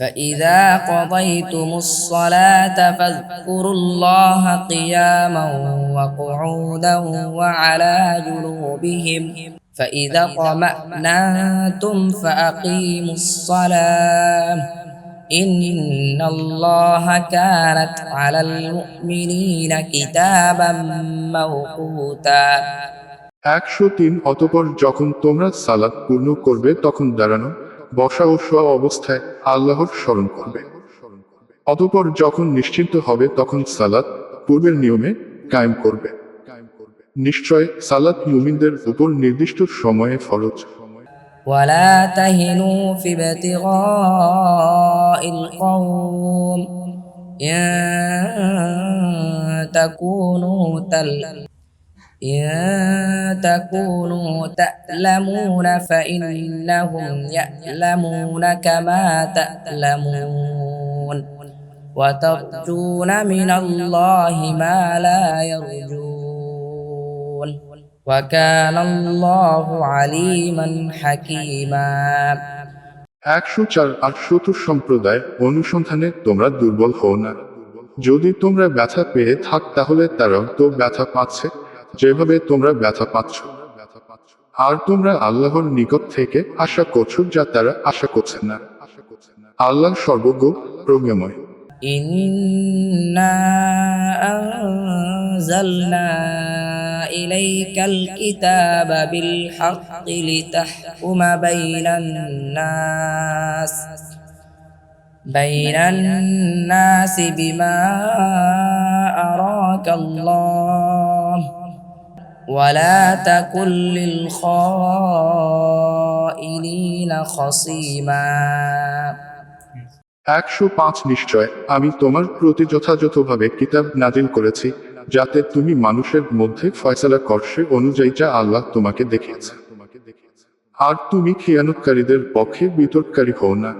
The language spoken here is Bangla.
فإذا قضيتم الصلاة فاذكروا الله قياما وقعودا وعلى جنوبهم فإذا اطمأننتم فأقيموا الصلاة إن الله كانت على المؤمنين كتابا موقوتا একশো তিন অতপর যখন তোমরা সালাত পূর্ণ করবে তখন দাঁড়ানো বসা ও শোয়া অবস্থায় আল্লাহর স্মরণ করবে অতপর যখন নিশ্চিন্ত হবে তখন সালাত পূর্বের নিয়মে কায়েম করবে নিশ্চয় সালাত মুমিনদের উপর নির্দিষ্ট সময়ে ফরজ ولا تهنوا في ابتغاء القوم إن تكونوا تل إن تكونوا تألمون فإنهم يألمون كما تألمون وترجون من الله ما لا يرجون وكان الله عليما حكيما একশো চার আটশত সম্প্রদায় অনুসন্ধানে তোমরা দুর্বল হও না যদি তোমরা ব্যথা পেয়ে থাক তাহলে তারাও তো ব্যথা পাচ্ছে যেভাবে তোমরা ব্যথা পাচ্ছ আর তোমরা আল্লাহর নিকট থেকে আশা করছো যা তারা আশা করছে না আল্লাহ সর্বজ্ঞ প্রজ্ঞাময় إنا أنزلنا إليك الكتاب بالحق لتحكم بين الناس بين الناس بما أراك الله ولا تكن للخائنين خصيما একশো পাঁচ নিশ্চয় আমি তোমার প্রতি যথাযথভাবে কিতাব নাজিল করেছি যাতে তুমি মানুষের মধ্যে ফয়সালা করছে অনুযায়ী যা আল্লাহ তোমাকে দেখিয়েছে আর তুমি খেয়ানতকারীদের পক্ষে বিতর্ককারী হও না